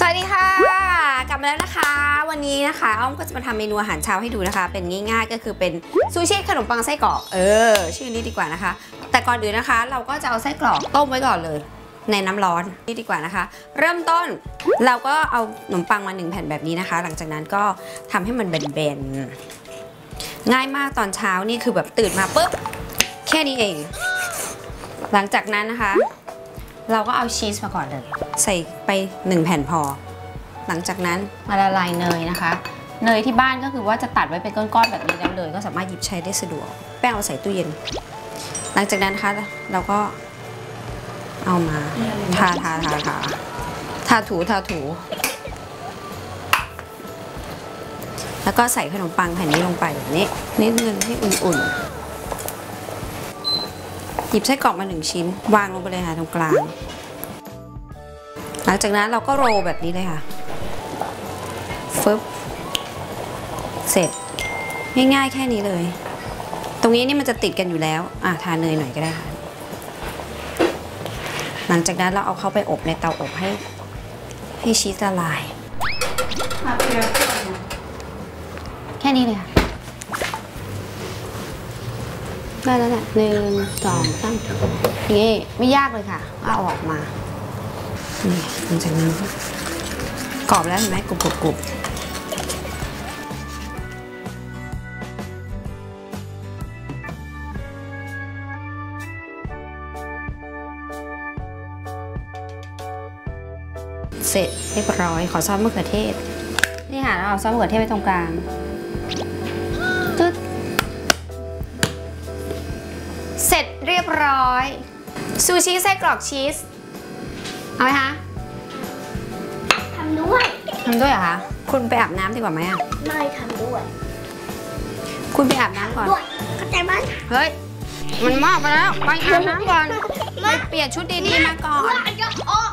สวัสดีค่ะ กลับมาแล้วนะคะ วันนี้นะคะอ้อมก็จะมาทำเมนูอาหารเช้าให้ดูนะคะ เป็นง่ายๆก็คือเป็นซูชิขนมปังไส้กรอกเออ ชื่อนี้ดีกว่านะคะ แต่ก่อนอื่นนะคะ เราก็จะเอาไส้กรอกต้มไว้ก่อนเลย ในน้ำร้อนนี่ดีกว่านะคะ เริ่มต้นเราก็เอาขนมปังมาหนึ่งแผ่นแบบนี้นะคะ หลังจากนั้นก็ทำให้มันเบนๆง่ายมากตอนเช้านี่คือแบบตื่นมาปุ๊บแค่นี้เอง หลังจากนั้นนะคะ เราก็เอาชีสมาก่อนเลย ใส่ไป 1 แผ่นพอ หลังจากนั้นมาละลายเนยนะคะ เนยที่บ้านก็คือว่าจะตัดไว้เป็นก้อนๆแบบนี้แล้วเลยก็สามารถหยิบใช้ได้สะดวก แป้งเอาใส่ตู้เย็น หลังจากนั้นนะคะเราก็เอามาทาทาทาทาทาถูทาถู แล้วก็ใส่ขนมปังแผ่นนี้ลงไปแบบนี้นิดนึงให้อุ่นๆหยิบไส้กรอกมาหนึ่งชิ้น วางลงไปเลยค่ะตรงกลาง หลังจากนั้นเราก็โรลแบบนี้เลยค่ะฟึบเสร็จง่ายๆแค่นี้เลย ตรงนี้นี่มันจะติดกันอยู่แล้ว อะทาเนยหน่อยก็ได้ค่ะ หลังจากนั้นเราเอาเข้าไปอบในเตาอบให้ ให้ชีสละลาย แค่นี้เลยค่ะได้แล้วแหละหนึ่งสองสามนี่ไม่ยากเลยค่ะเอาออกมา นี่หลังจากนั้นกรอบแล้วเห็นไหมกรุบกรุบกรุบเสร็จเรียบร้อยขอซอสมะเขือเทศ นี่ค่ะเราเอาซอสมะเขือเทศไว้ตรงกลางตึ๊ดเสร็จเรียบร้อย ซูชิไส้กรอกชีส เอาไหมคะทำด้วยทำด้วยเหรอคะ คุณไปอาบน้ำดีกว่าไหมอะไม่ทำด้วย คุณไปอาบน้ำก่อน ด้วยเข้าใจไหมเฮ้ย มันมากไปแล้ว ไปอาบน้ำก่อน ไปเปลี่ยนชุดดีๆมาก่อน ว่าจะออก